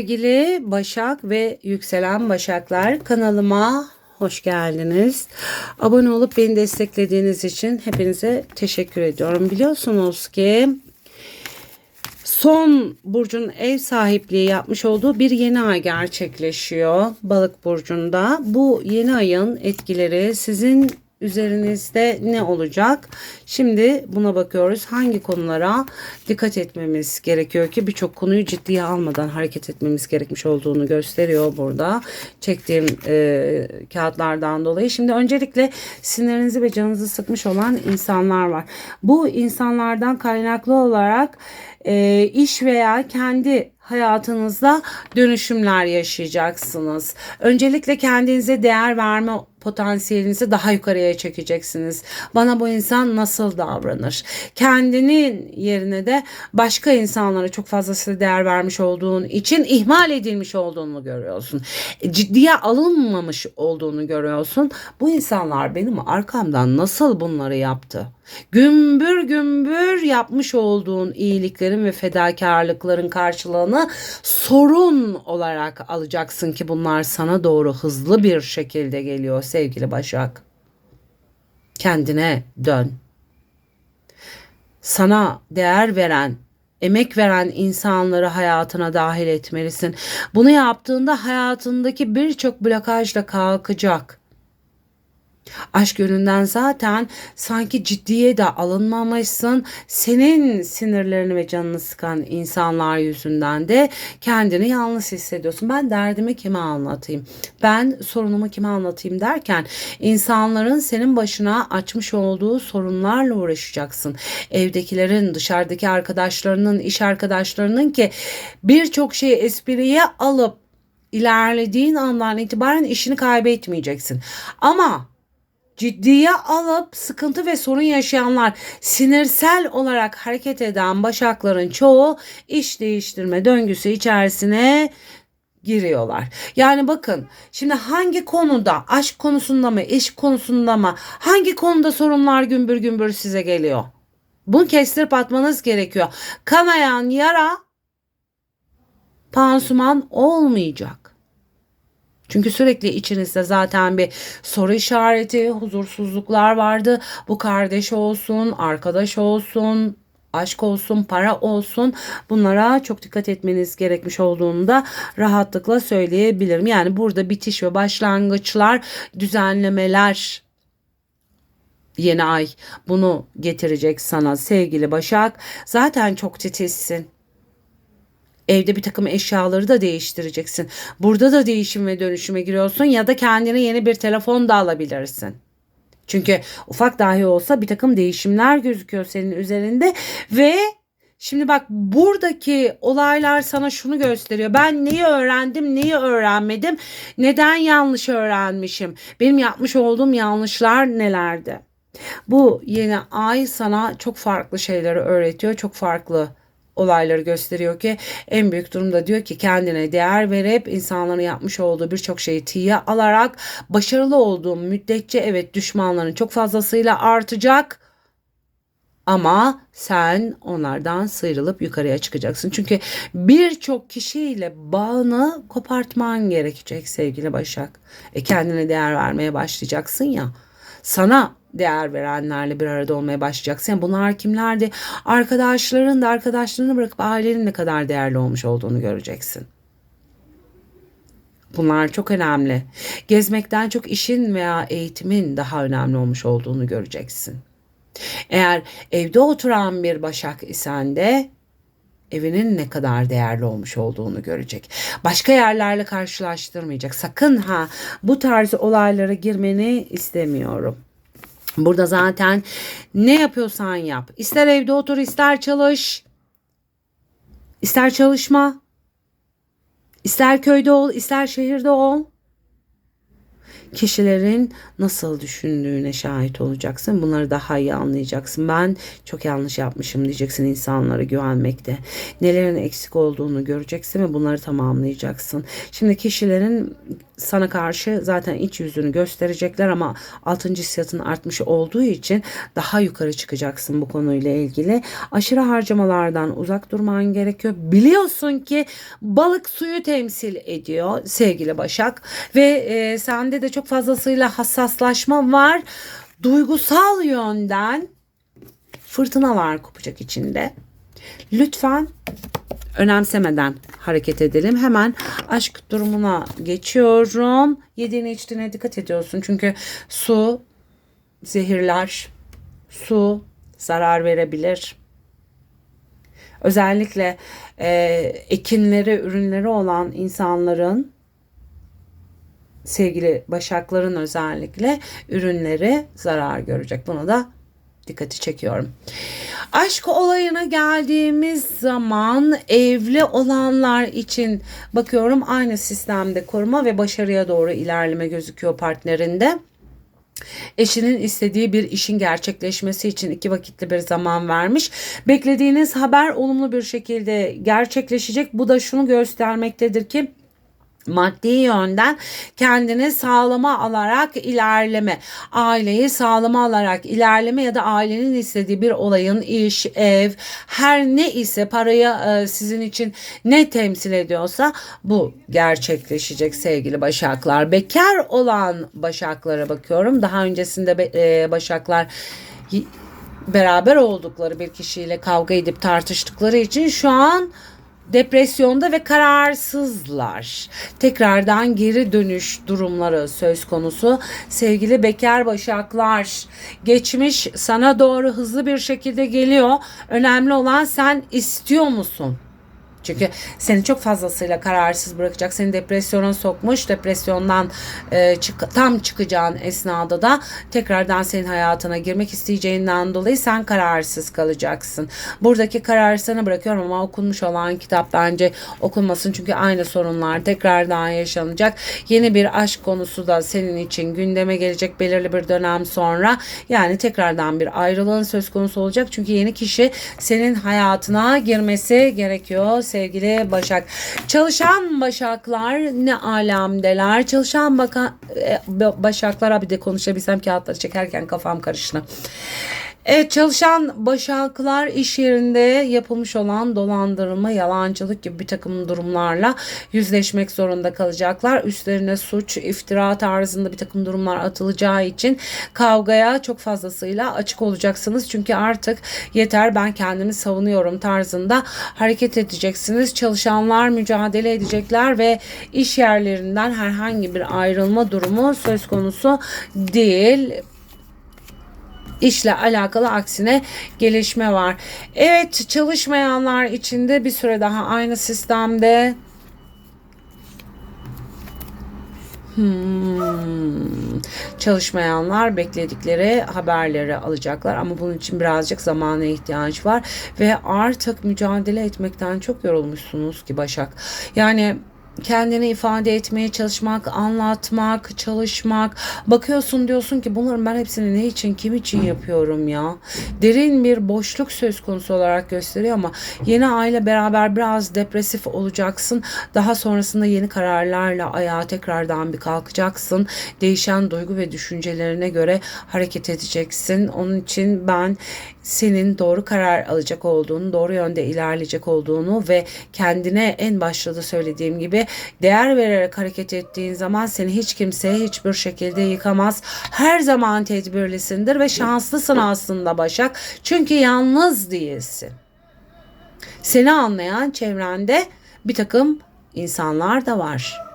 Sevgili Başak ve yükselen Başaklar kanalıma hoş geldiniz. Abone olup beni desteklediğiniz için hepinize teşekkür ediyorum. Biliyorsunuz ki son burcun ev sahipliği yapmış olduğu bir yeni ay gerçekleşiyor Balık burcunda. Bu yeni ayın etkileri sizin üzerinizde ne olacak? Şimdi buna bakıyoruz. Hangi konulara dikkat etmemiz gerekiyor ki birçok konuyu ciddiye almadan hareket etmemiz gerekmiş olduğunu gösteriyor burada. Çektiğim e, kağıtlardan dolayı. Şimdi öncelikle sinirinizi ve canınızı sıkmış olan insanlar var. Bu insanlardan kaynaklı olarak e, iş veya kendi hayatınızda dönüşümler yaşayacaksınız. Öncelikle kendinize değer verme potansiyelinizi daha yukarıya çekeceksiniz. Bana bu insan nasıl davranır? Kendinin yerine de başka insanlara çok fazlasıyla değer vermiş olduğun için ihmal edilmiş olduğunu görüyorsun. Ciddiye alınmamış olduğunu görüyorsun. Bu insanlar benim arkamdan nasıl bunları yaptı? Gümbür gümbür yapmış olduğun iyiliklerin ve fedakarlıkların karşılığını sorun olarak alacaksın ki bunlar sana doğru hızlı bir şekilde geliyor sevgili Başak. Kendine dön. Sana değer veren, emek veren insanları hayatına dahil etmelisin. Bunu yaptığında hayatındaki birçok blokaj da kalkacak. Aşk yönünden zaten sanki ciddiye de alınmamışsın. Senin sinirlerini ve canını sıkan insanlar yüzünden de kendini yalnız hissediyorsun. Ben derdimi kime anlatayım? Ben sorunumu kime anlatayım derken insanların senin başına açmış olduğu sorunlarla uğraşacaksın. Evdekilerin, dışarıdaki arkadaşlarının, iş arkadaşlarının ki birçok şeyi espriye alıp ilerlediğin andan itibaren işini kaybetmeyeceksin. Ama ciddiye alıp sıkıntı ve sorun yaşayanlar, sinirsel olarak hareket eden başakların çoğu iş değiştirme döngüsü içerisine giriyorlar. Yani bakın şimdi hangi konuda aşk konusunda mı iş konusunda mı hangi konuda sorunlar gümbür gümbür size geliyor? Bunu kestirip atmanız gerekiyor. Kanayan yara pansuman olmayacak. Çünkü sürekli içinizde zaten bir soru işareti, huzursuzluklar vardı. Bu kardeş olsun, arkadaş olsun, aşk olsun, para olsun bunlara çok dikkat etmeniz gerekmiş olduğunu da rahatlıkla söyleyebilirim. Yani burada bitiş ve başlangıçlar, düzenlemeler yeni ay bunu getirecek sana sevgili Başak. Zaten çok titizsin. Evde bir takım eşyaları da değiştireceksin. Burada da değişim ve dönüşüme giriyorsun ya da kendine yeni bir telefon da alabilirsin. Çünkü ufak dahi olsa bir takım değişimler gözüküyor senin üzerinde ve Şimdi bak buradaki olaylar sana şunu gösteriyor. Ben neyi öğrendim, neyi öğrenmedim, neden yanlış öğrenmişim, benim yapmış olduğum yanlışlar nelerdi? Bu yeni ay sana çok farklı şeyleri öğretiyor, çok farklı olayları gösteriyor ki en büyük durumda diyor ki kendine değer verip insanların yapmış olduğu birçok şeyi tiye alarak başarılı olduğum müddetçe evet düşmanların çok fazlasıyla artacak ama sen onlardan sıyrılıp yukarıya çıkacaksın. Çünkü birçok kişiyle bağını kopartman gerekecek sevgili Başak. E kendine değer vermeye başlayacaksın ya. Sana değer verenlerle bir arada olmaya başlayacaksın. Yani bunlar kimlerdi? Arkadaşların da arkadaşlarını bırakıp ailenin ne kadar değerli olmuş olduğunu göreceksin. Bunlar çok önemli. Gezmekten çok işin veya eğitimin daha önemli olmuş olduğunu göreceksin. Eğer evde oturan bir başak isen de evinin ne kadar değerli olmuş olduğunu görecek. Başka yerlerle karşılaştırmayacak. Sakın ha bu tarz olaylara girmeni istemiyorum. Burada zaten ne yapıyorsan yap. İster evde otur, ister çalış. ister çalışma. ister köyde ol, ister şehirde ol. Kişilerin nasıl düşündüğüne şahit olacaksın. Bunları daha iyi anlayacaksın. Ben çok yanlış yapmışım diyeceksin insanlara güvenmekte. Nelerin eksik olduğunu göreceksin ve bunları tamamlayacaksın. Şimdi kişilerin sana karşı zaten iç yüzünü gösterecekler ama altıncı hissiyatın artmış olduğu için daha yukarı çıkacaksın bu konuyla ilgili. Aşırı harcamalardan uzak durman gerekiyor. Biliyorsun ki balık suyu temsil ediyor sevgili Başak ve e, de çok fazlasıyla hassaslaşma var. Duygusal yönden fırtınalar kopacak içinde. Lütfen önemsemeden hareket edelim. Hemen aşk durumuna geçiyorum. Yediğine içtiğine dikkat ediyorsun. Çünkü su zehirler. Su zarar verebilir. Özellikle e, ekinleri, ürünleri olan insanların sevgili başakların özellikle ürünleri zarar görecek. Bunu da dikkati çekiyorum. Aşk olayına geldiğimiz zaman evli olanlar için bakıyorum aynı sistemde koruma ve başarıya doğru ilerleme gözüküyor partnerinde. Eşinin istediği bir işin gerçekleşmesi için iki vakitli bir zaman vermiş. Beklediğiniz haber olumlu bir şekilde gerçekleşecek. Bu da şunu göstermektedir ki maddi yönden kendini sağlama alarak ilerleme, aileyi sağlama alarak ilerleme ya da ailenin istediği bir olayın iş, ev, her ne ise parayı e, sizin için ne temsil ediyorsa bu gerçekleşecek sevgili başaklar. Bekar olan başaklara bakıyorum. Daha öncesinde e, başaklar beraber oldukları bir kişiyle kavga edip tartıştıkları için şu an depresyonda ve kararsızlar. Tekrardan geri dönüş durumları söz konusu. Sevgili bekar başaklar, geçmiş sana doğru hızlı bir şekilde geliyor. Önemli olan sen istiyor musun? Çünkü seni çok fazlasıyla kararsız bırakacak. Seni depresyona sokmuş. Depresyondan e, çık tam çıkacağın esnada da tekrardan senin hayatına girmek isteyeceğinden dolayı sen kararsız kalacaksın. Buradaki kararı sana bırakıyorum ama okunmuş olan kitap bence okunmasın. Çünkü aynı sorunlar tekrardan yaşanacak. Yeni bir aşk konusu da senin için gündeme gelecek belirli bir dönem sonra. Yani tekrardan bir ayrılığın söz konusu olacak. Çünkü yeni kişi senin hayatına girmesi gerekiyor sevgili Başak. Çalışan Başaklar ne alemdeler. Çalışan baka, e, Başaklar bir de konuşabilsem kağıtları çekerken kafam karıştı. Evet çalışan başaklar iş yerinde yapılmış olan dolandırma, yalancılık gibi bir takım durumlarla yüzleşmek zorunda kalacaklar. Üstlerine suç, iftira tarzında bir takım durumlar atılacağı için kavgaya çok fazlasıyla açık olacaksınız. Çünkü artık yeter ben kendimi savunuyorum tarzında hareket edeceksiniz. Çalışanlar mücadele edecekler ve iş yerlerinden herhangi bir ayrılma durumu söz konusu değil işle alakalı aksine gelişme var. Evet çalışmayanlar için de bir süre daha aynı sistemde Hmm. Çalışmayanlar bekledikleri haberleri alacaklar ama bunun için birazcık zamana ihtiyaç var ve artık mücadele etmekten çok yorulmuşsunuz ki Başak. Yani kendini ifade etmeye çalışmak, anlatmak, çalışmak. Bakıyorsun diyorsun ki bunların ben hepsini ne için, kim için yapıyorum ya? Derin bir boşluk söz konusu olarak gösteriyor ama yeni aile beraber biraz depresif olacaksın. Daha sonrasında yeni kararlarla ayağa tekrardan bir kalkacaksın. Değişen duygu ve düşüncelerine göre hareket edeceksin. Onun için ben senin doğru karar alacak olduğunu, doğru yönde ilerleyecek olduğunu ve kendine en başta da söylediğim gibi değer vererek hareket ettiğin zaman seni hiç kimse hiçbir şekilde yıkamaz. Her zaman tedbirlisindir ve şanslısın aslında Başak. Çünkü yalnız değilsin. Seni anlayan çevrende bir takım insanlar da var.